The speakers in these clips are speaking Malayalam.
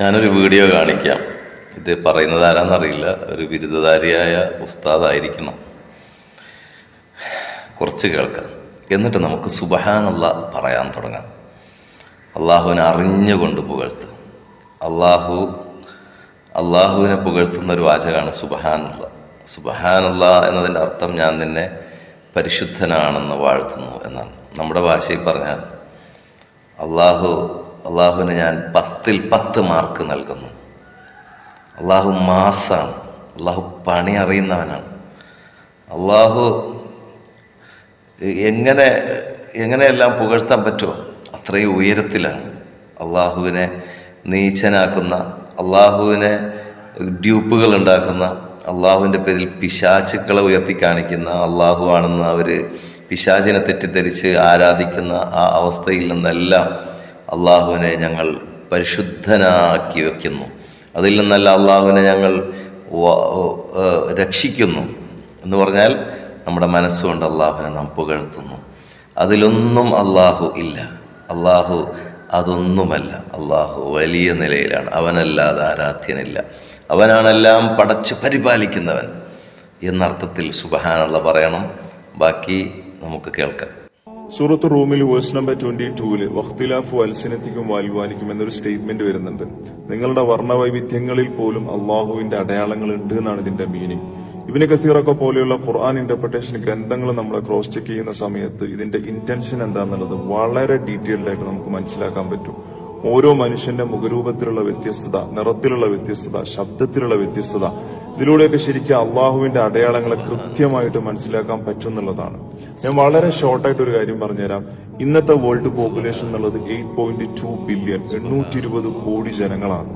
ഞാനൊരു വീഡിയോ കാണിക്കാം. ഇത് പറയുന്നത് ആരാന്നറിയില്ല. ഒരു ബിരുദധാരിയായ ഉസ്താദായിരിക്കണം. കുറച്ച് കേൾക്കാം. എന്നിട്ട് നമുക്ക് സുബഹാനുള്ള പറയാൻ തുടങ്ങാം. അള്ളാഹുവിനെ അറിഞ്ഞുകൊണ്ട് പുകഴ്ത്ത്. അള്ളാഹു അള്ളാഹുവിനെ പുകഴ്ത്തുന്ന ഒരു വാചകമാണ് സുബഹാനുള്ള സുബഹാനുള്ള എന്നതിന്റെ അർത്ഥം ഞാൻ നിന്നെ പരിശുദ്ധനാണെന്ന് വാഴ്ത്തുന്നു എന്നാണ്. നമ്മുടെ ഭാഷയിൽ പറഞ്ഞാൽ അള്ളാഹു അള്ളാഹുവിനെ ഞാൻ പത്തിൽ പത്ത് മാർക്ക് നൽകുന്നു. അള്ളാഹു മാസാണ്. അള്ളാഹു പണി അറിയുന്നവനാണ്. അള്ളാഹു എങ്ങനെ എങ്ങനെയെല്ലാം പുകഴ്ത്താൻ പറ്റുമോ അത്രയും ഉയരത്തിലാണ്. അള്ളാഹുവിനെ നീച്ചനാക്കുന്ന അള്ളാഹുവിനെ ഡ്യൂപ്പുകൾ ഉണ്ടാക്കുന്ന അള്ളാഹുവിന്റെ പേരിൽ പിശാചുക്കളെ ഉയർത്തി കാണിക്കുന്ന അള്ളാഹു ആണെന്ന് അവർ പിശാചിനെ തെറ്റിദ്ധരിച്ച് ആരാധിക്കുന്ന ആ അവസ്ഥയിൽ നിന്നെല്ലാം അള്ളാഹുവിനെ ഞങ്ങൾ പരിശുദ്ധനാക്കി വയ്ക്കുന്നു അതിൽ നിന്നല്ല അള്ളാഹുവിനെ ഞങ്ങൾ രക്ഷിക്കുന്നു. എന്ന് പറഞ്ഞാൽ നമ്മുടെ മനസ്സുകൊണ്ട് അള്ളാഹുവിനെ നാം പുകഴ്ത്തുന്നു. അതിലൊന്നും അള്ളാഹു ഇല്ല. അള്ളാഹു അതൊന്നുമല്ല. അള്ളാഹു വലിയ നിലയിലാണ്. അവനല്ലാതെ ആരാധ്യനില്ല. അവനാണെല്ലാം പടച്ചു പരിപാലിക്കുന്നവൻ. എന്നർത്ഥത്തിൽ സുബഹാനുള്ള പറയണം. ബാക്കി നമുക്ക് കേൾക്കാം. സൂറത്ത് റൂമിൽ വേഴ്സ് നമ്പർ ട്വന്റി ടൂവിൽ വഖ്തിലാഫു അൽസിനത്തിക്കും വാൽവാനിക്കും എന്നൊരു സ്റ്റേറ്റ്മെന്റ് വരുന്നുണ്ട്. നിങ്ങളുടെ വർണവൈവിധ്യങ്ങളിൽ പോലും അള്ളാഹുവിന്റെ അടയാളങ്ങൾ ഉണ്ട് എന്നാണ് ഇതിന്റെ മീനിങ് ഇബിന് കസീറൊക്കെ പോലെയുള്ള ഖുർആൻ ഇന്റർപ്രിട്ടേഷൻ ഗ്രന്ഥങ്ങൾ നമ്മൾ ക്രോസ് ചെക്ക് ചെയ്യുന്ന സമയത്ത് ഇതിന്റെ ഇന്റൻഷൻ എന്താണെന്നുള്ളത് വളരെ ഡീറ്റെയിൽഡ് ആയിട്ട് നമുക്ക് മനസ്സിലാക്കാൻ പറ്റും. ഓരോ മനുഷ്യന്റെ മുഖരൂപത്തിലുള്ള വ്യത്യസ്തത നിറത്തിലുള്ള വ്യത്യസ്തത ശബ്ദത്തിലുള്ള വ്യത്യസ്തത ഇതിലൂടെയൊക്കെ ശരിക്കും അള്ളാഹുവിന്റെ അടയാളങ്ങളെ കൃത്യമായിട്ട് മനസ്സിലാക്കാൻ പറ്റും എന്നുള്ളതാണ് ഞാൻ വളരെ ഷോർട്ടായിട്ട് ഒരു കാര്യം പറഞ്ഞുതരാം. ഇന്നത്തെ വേൾഡ് പോപ്പുലേഷൻ എന്നുള്ളത് എയ്റ്റ് പോയിന്റ് ടു ബില്യൺ എണ്ണൂറ്റി ഇരുപത് കോടി ജനങ്ങളാണ്.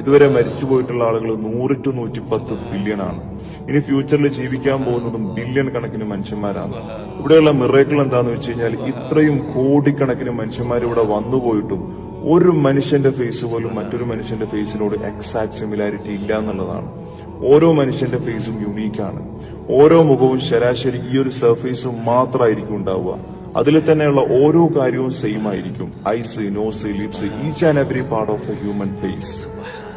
ഇതുവരെ മരിച്ചു പോയിട്ടുള്ള ആളുകൾ നൂറ് ടു നൂറ്റി പത്ത് ബില്യൺ ആണ്. ഇനി ഫ്യൂച്ചറിൽ ജീവിക്കാൻ പോകുന്നതും ബില്യൺ കണക്കിന് മനുഷ്യന്മാരാണ്. ഇവിടെയുള്ള മിറേക്കിൾ എന്താന്ന് വെച്ച് കഴിഞ്ഞാൽ ഇത്രയും കോടിക്കണക്കിന് മനുഷ്യന്മാർ ഇവിടെ വന്നുപോയിട്ടും ഒരു മനുഷ്യന്റെ ഫേസ് പോലും മറ്റൊരു മനുഷ്യന്റെ ഫേസിനോട് എക്സാക്ട് സിമിലാരിറ്റി ഇല്ല എന്നുള്ളതാണ്. ഓരോ മനുഷ്യന്റെ ഫേസും യുണീക്കാണ് ഓരോ മുഖവും ശരാശരി ഈ ഒരു സർഫേസും മാത്രമായിരിക്കും ഉണ്ടാവുക. അതിൽ തന്നെയുള്ള ഓരോ കാര്യവും സെയിം ആയിരിക്കും. Eyes nose lips each and every part of the human face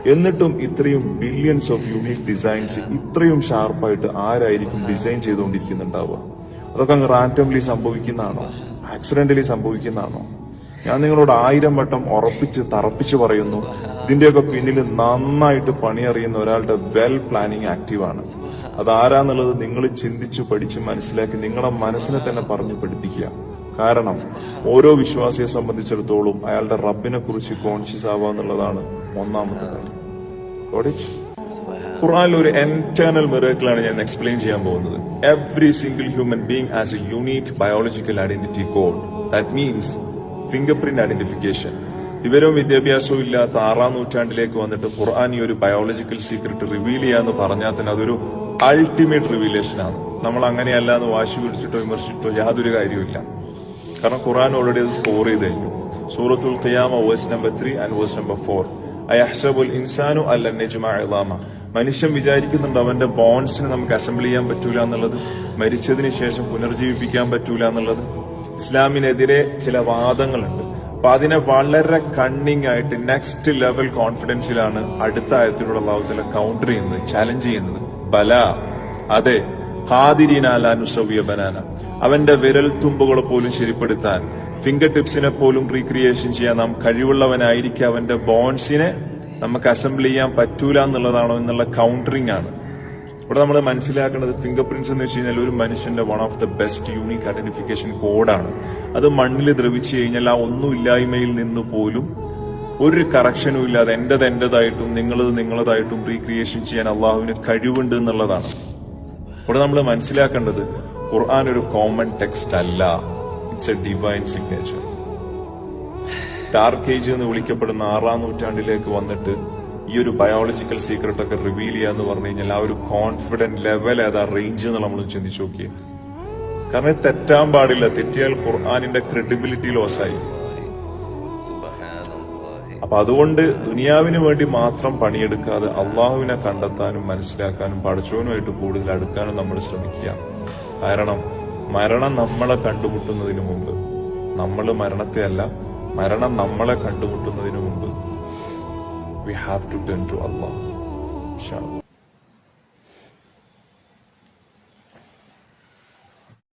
എന്നിട്ടും ഇത്രയും ബില്യൺസ് ഓഫ് യൂണിക് ഡിസൈൻസ് ഇത്രയും ഷാർപ്പായിട്ട് ആരായിരിക്കും ഡിസൈൻ ചെയ്തുകൊണ്ടിരിക്കുന്നുണ്ടാവുക? അതൊക്കെ അങ്ങ് റാൻഡംലി സംഭവിക്കുന്നതാണോ? ആക്സിഡന്റലി സംഭവിക്കുന്നതാണോ? ഞാൻ നിങ്ങളോട് ആയിരം വട്ടം ഉറപ്പിച്ച് തറപ്പിച്ച് പറയുന്നു ഇതിന്റെയൊക്കെ പിന്നിൽ നന്നായിട്ട് പണിയറിയുന്ന ഒരാളുടെ വെൽ പ്ലാനിങ് ആക്റ്റീവാണ് അതാരാന്നുള്ളത് നിങ്ങൾ ചിന്തിച്ചു പഠിച്ച് മനസ്സിലാക്കി നിങ്ങളുടെ മനസ്സിനെ തന്നെ പറഞ്ഞു പഠിപ്പിക്കുക. കാരണം ഓരോ വിശ്വാസിയെ സംബന്ധിച്ചിടത്തോളം അയാളുടെ റബ്ബിനെ കുറിച്ച് കോൺഷ്യസ് ആവുക എന്നുള്ളതാണ് ഒന്നാമത്തെ കാര്യം? ഖുറാനിൽ ഒരു എന്റേണൽ മിറക്കിളാണ് ഞാൻ എക്സ്പ്ലെയിൻ ചെയ്യാൻ പോകുന്നത്. Every single human being as a unique biological identity code that means fingerprint identification വിവരവും വിദ്യാഭ്യാസവും ഇല്ലാത്ത ആറാം നൂറ്റാണ്ടിലേക്ക് വന്നിട്ട് ഖുർആൻ ഈ ഒരു ബയോളജിക്കൽ സീക്രട്ട് റിവീൽ ചെയ്യാന്ന് പറഞ്ഞാൽ തന്നെ അതൊരു അൾട്ടിമേറ്റ് റിവീലേഷൻ ആണ്. നമ്മൾ അങ്ങനെയല്ല എന്ന് വാശി പിടിച്ചിട്ടോ വിമർശിച്ചിട്ടോ യാതൊരു കാര്യവുമില്ല. കാരണം ഖുർആൻ ഓൾറെഡി അത് സ്കോർ ചെയ്ത് കഴിഞ്ഞു. സൂറത്തുൽ ഖിയാമ verse number three and verse number four അയഹ്സബുൽ ഇൻസാനു അല്ല നെജ്മാ മനുഷ്യൻ വിചാരിക്കുന്നുണ്ട് അവന്റെ ബോൺസിന് നമുക്ക് അസംബിൾ ചെയ്യാൻ പറ്റൂല എന്നുള്ളത് മരിച്ചതിന് ശേഷം പുനർജീവിപ്പിക്കാൻ പറ്റൂല എന്നുള്ളത്. ഇസ്ലാമിനെതിരെ ചില വാദങ്ങളുണ്ട്. അപ്പൊ അതിനെ വളരെ കണ്ണിങ് ആയിട്ട് നെക്സ്റ്റ് ലെവൽ കോൺഫിഡൻസിലാണ് അടുത്ത ആയത്തിലൂടെ അള്ളാഹുത്തല കൗണ്ടർ ചെയ്യുന്നത് ചാലഞ്ച് ചെയ്യുന്നത്. ബല അതെ ഹാതിരിനാലുസവ്യ ബനാന. അവന്റെ വിരൽ തുമ്പുകളെ പോലും ശരിപ്പെടുത്താൻ ഫിംഗർ ടിപ്സിനെ പോലും റീക്രിയേഷൻ ചെയ്യാൻ നാം കഴിവുള്ളവനായിരിക്കും അവന്റെ ബോൺസിനെ നമുക്ക് അസംബിൾ ചെയ്യാൻ പറ്റൂല എന്നുള്ളതാണോ എന്നുള്ള കൗണ്ടറിംഗ് ആണ്. ഇവിടെ നമ്മൾ മനസ്സിലാക്കേണ്ടത് ഫിംഗർ പ്രിന്റ്സ് എന്ന് വെച്ച് കഴിഞ്ഞാൽ ഒരു മനുഷ്യന്റെ one of the best unique identification കോഡാണ് അത് മണ്ണിൽ ദ്രവിച്ചു കഴിഞ്ഞാൽ ആ ഒന്നുമില്ലായ്മയിൽ നിന്ന് പോലും ഒരു കറക്ഷനും ഇല്ലാതെ എന്റെത് എന്റെതായിട്ടും നിങ്ങളത് നിങ്ങളതായിട്ടും റീക്രിയേഷൻ ചെയ്യാൻ അള്ളാഹുവിന് കഴിവുണ്ട് എന്നുള്ളതാണ്. ഇവിടെ നമ്മൾ മനസ്സിലാക്കേണ്ടത് ഖുർആൻ ഒരു കോമൺ ടെക്സ്റ്റ് അല്ല. It's a divine signature dark age എന്ന് വിളിക്കപ്പെടുന്ന ആറാം നൂറ്റാണ്ടിലേക്ക് വന്നിട്ട് ഈ ഒരു ബയോളജിക്കൽ സീക്രട്ട് ഒക്കെ റിവീൽ ചെയ്യാന്ന് പറഞ്ഞു കഴിഞ്ഞാൽ ആ ഒരു കോൺഫിഡന്റ് ലെവൽ ഏതാ റേഞ്ച് എന്ന് നമ്മൾ ചിന്തിച്ചു നോക്കിയേ. കാരണം ഇത് തെറ്റാൻ പാടില്ല. തെറ്റിയാൽ ഖുർആാനിന്റെ ക്രെഡിബിലിറ്റി ലോസ് ആയി. അപ്പൊ അതുകൊണ്ട് ദുനിയാവിന് വേണ്ടി മാത്രം പണിയെടുക്കാതെ അള്ളാഹുവിനെ കണ്ടെത്താനും മനസ്സിലാക്കാനും പഠിച്ചവനുമായിട്ട് കൂടുതൽ അടുക്കാനും നമ്മൾ ശ്രമിക്കുക. കാരണം മരണം നമ്മളെ കണ്ടുമുട്ടുന്നതിന് മുമ്പ്. നമ്മൾ മരണത്തെ അല്ല മരണം നമ്മളെ കണ്ടുമുട്ടുന്നതിന് മുമ്പ്. We have to tend to. Inshallah.